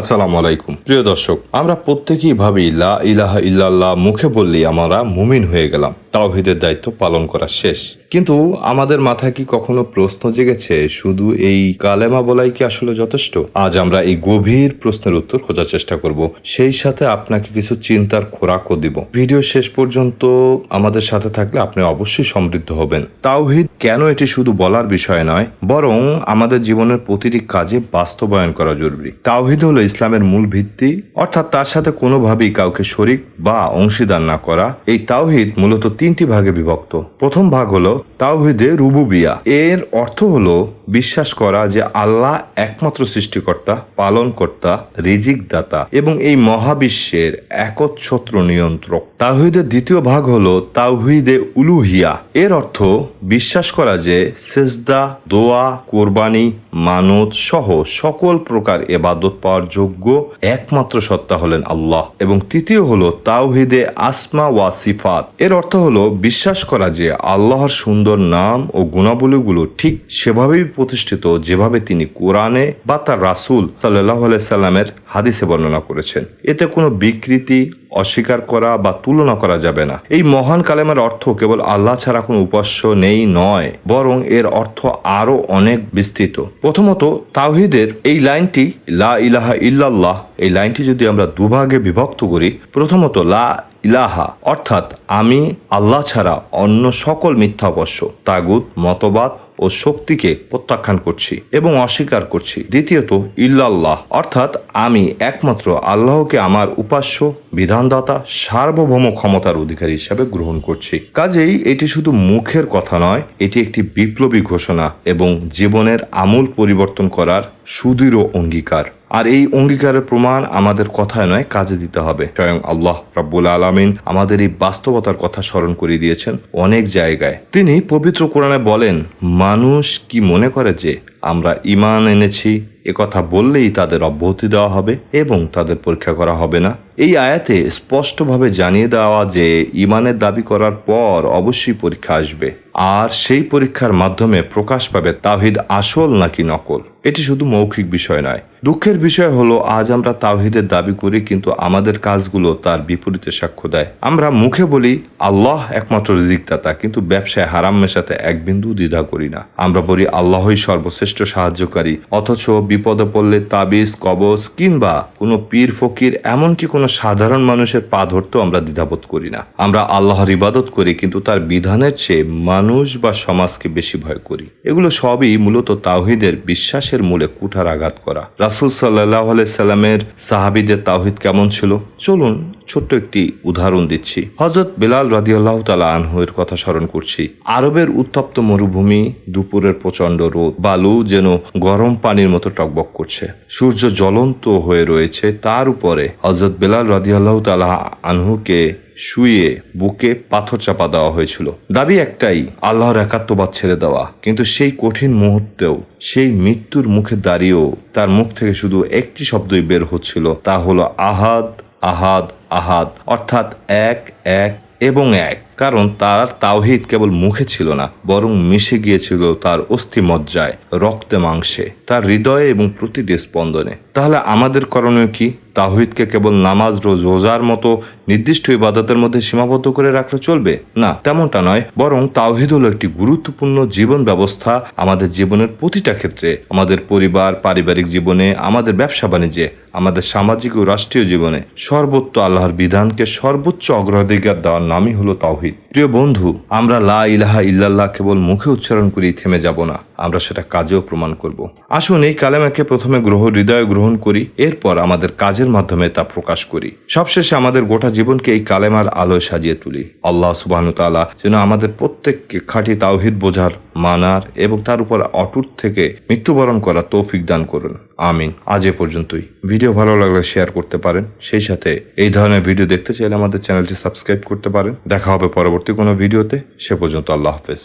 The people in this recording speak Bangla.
আসসালামু আলাইকুম। প্রিয় দর্শক, আমরা প্রত্যেকেই ভাবি, লা ইলাহা ইল্লাল্লাহ, মুখে বললেই আমরা মুমিন হয়ে গেলাম। তাওহিদের দায়িত্ব পালন করা শেষ। কিন্তু আমাদের মাথায় কি কখনো প্রশ্ন জেগেছে, শুধু এই কালেমা বলাই কি আসলে যথেষ্ট? আজ আমরা এই গভীর প্রশ্নের উত্তর খোঁজার চেষ্টা করব। সেই সাথে আপনাকে কিছু চিন্তার খোরাকও দিব। ভিডিও শেষ পর্যন্ত আমাদের সাথে থাকলে আপনি অবশ্যই সমৃদ্ধ হবেন। তাওহিদ কেন এটি শুধু বলার বিষয় নয়, বরং আমাদের জীবনের প্রতিটি কাজে বাস্তবায়ন করা জরুরি। তাওহিদ হলো ইসলামের মূল ভিত্তি, অর্থাৎ তার সাথে কোনোভাবেই কাউকে শরিক বা অংশীদার না করা, এই তাওহিদ মূলত তিনটি ভাগে বিভক্ত। প্রথম ভাগ হলো তাওহিদে রুবুবিয়া। এর অর্থ হলো বিশ্বাস করা যে আল্লাহ একমাত্র সৃষ্টিকর্তা, পালনকর্তা রিজিক দাতা এবং এই মহাবিশ্বের একচ্ছত্র নিয়ন্ত্রক। তাওহিদের দ্বিতীয় ভাগ হলো তাওহিদে উলুহিয়া। এর অর্থ বিশ্বাস করা যে সেজদা, দোয়া, কোরবানি, মানত সহ সকল প্রকার এবাদত পাওয়ার যোগ্য একমাত্র সত্তা হলেন আল্লাহ। এবং তৃতীয় হলো তাওহিদে আসমা ওয়া সিফাত। এর অর্থ হলো বিশ্বাস করা যে আল্লাহর সুন্দর নাম ও গুণাবলীগুলো ঠিক সেভাবেই প্রতিষ্ঠিত যেভাবে তিনি কোরআনে বা তার রাসুল সাল্লাহ সাল্লামের হাদিসে বর্ণনা করেছেন। এতে কোনো বিকৃতি, অস্বীকার করা বা তুলনা করা যাবে না। এই মহান কালেমার অর্থ কেবল আল্লাহ ছাড়া কোনো উপাস্য নেই নয়, বরং এর অর্থ আরও অনেক বিস্তৃত। প্রথমত, তাওহিদের এই লাইনটি, লা ইলাহা ইল্লাল্লাহ, এই লাইনটি যদি আমরা দুভাগে বিভক্ত করি, প্রথমত লা ইলাহা, অর্থাৎ আমি আল্লাহ ছাড়া অন্য সকল মিথ্যাবশ্য তাগুত, মতবাদ ও শক্তিকে প্রত্যাখ্যান করছি এবং অস্বীকার করছি। দ্বিতীয়ত, ইল্লাল্লাহ, অর্থাৎ আমি একমাত্র আল্লাহকে আমার উপাস্য, বিধানদাতা, সার্বভৌম ক্ষমতার অধিকারী হিসাবে গ্রহণ করছি। কাজেই এটি শুধু মুখের কথা নয়, এটি একটি বিপ্লবী ঘোষণা এবং জীবনের আমূল পরিবর্তন করার সুদৃঢ় অঙ্গীকার। আর এই অঙ্গীকারের প্রমাণ আমাদের কথায় নয়, কাজে দিতে হবে। স্বয়ং আল্লাহ রাব্বুল আলমিন আমাদের এই বাস্তবতার কথা স্মরণ করিয়ে দিয়েছেন অনেক জায়গায়। তিনি পবিত্র কোরআনে বলেন, মানুষ কি মনে করে যে আমরা ইমান এনেছি কথা বললেই তাদের অব্যাহতি দেওয়া হবে এবং তাদের পরীক্ষা করা হবে না। এই আয়াতে স্পষ্টভাবে জানিয়ে দেওয়া যে ইমানের দাবি করার পর অবশ্যই পরীক্ষা আসবে। আর সেই পরীক্ষার মাধ্যমে প্রকাশ পাবে তাহিদ আসল নাকি নকল। এটি শুধু মৌখিক বিষয় নয়। দুঃখের বিষয় হলো, আজ আমরা তাওহিদের দাবি করি, কিন্তু আমাদের কাজগুলো তার বিপরীতে সাক্ষ্য দেয়। আমরা মুখে বলি, আল্লাহ একমাত্র রিজিকদাতা, কিন্তু ব্যবসায় হারাম মেশাতে এক বিন্দু দ্বিধা করি না। আমরা বলি, আল্লাহই সর্বশ্রেষ্ঠ। সাহায্যকারী। অথচ বিপদে পড়লে তাবিজ, কবজ কিংবা কোনো পীর ফকির এমনকি কোনো সাধারণ মানুষের পা ধরতেও আমরা দ্বিধাবোধ করি না। আমরা আল্লাহর ইবাদত করি কিন্তু তার বিধানের চেয়ে মানুষ বা সমাজকে বেশি ভয় করি। এগুলো সবই মূলত তাওহিদের বিশ্বাসের মূলে কুঠার আঘাত করা। রাসুল সাল্লাহ সাল্লামের সাহাবিদের তাওহিদ কেমন ছিল? চলুন ছোট্ট একটি উদাহরণ দিচ্ছি। হজরত বেলাল রাদিয়াল্লাহ তালা আনহুয়ের কথা স্মরণ করছি। আরবের উত্তপ্ত মরুভূমি, দুপুরের প্রচণ্ড রোদ, বালু যেন গরম পানির মতো টকবক করছে। সূর্য জ্বলন্ত হয়ে রয়েছে, তার উপরে হজরত বেলাল রাদিয়াল্লাহ তালা আনহুকে শুয়ে বুকে পাথর চাপা দেওয়া হয়েছিল। দাবি একটাই, আল্লাহর একাত্মবাদ ছেড়ে দেওয়া। কিন্তু সেই কঠিন মুহূর্তেও, সেই মৃত্যুর মুখে দাঁড়িয়েও তার মুখ থেকে শুধু একটি শব্দই বের হচ্ছিল, তা হলো আহাদ আহাদ আহাদ অর্থাৎ এক এক এবং এক। কারণ তার তাওহিদ কেবল মুখে ছিল না, বরং মিশে গিয়েছিল তার অস্থিমজ্জায় রক্তে মাংসে, তার হৃদয়ে এবং প্রতিটি স্পন্দনে। তাহলে আমাদের করণীয় কি? তাহিদকে কেবল নামাজ, রোজ রোজার মতো নির্দিষ্ট ইবাদতের মধ্যে সীমাবদ্ধ করে রাখলে চলবে? না, তেমনটা নয়, বরং তাওহিদ হলো একটি গুরুত্বপূর্ণ জীবন ব্যবস্থা আমাদের জীবনের প্রতিটা ক্ষেত্রে। আমাদের পরিবার, পারিবারিক জীবনে, আমাদের ব্যবসা বাণিজ্যে, আমাদের সামাজিক ও রাষ্ট্রীয় জীবনে। সর্বত্র আল্লাহর বিধানকে সর্বোচ্চ অগ্রাধিকার দেওয়ার নামই হলো তাওহিদ। tauhid. প্রিয় বন্ধু, আমরা লা ইলাহা ইল্লাল্লাহ কেবল মুখে উচ্চারণ করি, থেমে যাব না। আমরা সেটা কাজেও প্রমাণ করব। আসুন এই কালেমাকে প্রথমে গ্রহ, হৃদয়ে গ্রহণ করি, এরপর আমাদের কাজের মাধ্যমে তা প্রকাশ করি। সবশেষে আমাদের গোটা জীবনকে এই কালেমার আলোয় সাজিয়ে তুলি। আল্লাহ সুবাহন তালা যেন আমাদের প্রত্যেককে খাঁটি তাওহিদ বোঝার, মানার এবং তার উপর অটুট থেকে মৃত্যুবরণ করা তৌফিক দান করুন। আমিন। আজ এ পর্যন্তই। ভিডিও ভালো লাগলে শেয়ার করতে পারেন। সেই সাথে এই ধরনের ভিডিও দেখতে চাইলে আমাদের চ্যানেলটি সাবস্ক্রাইব করতে পারেন। দেখা হবে পরবর্তী কোনো ভিডিওতে সে পর্যন্ত আল্লাহ হাফেজ।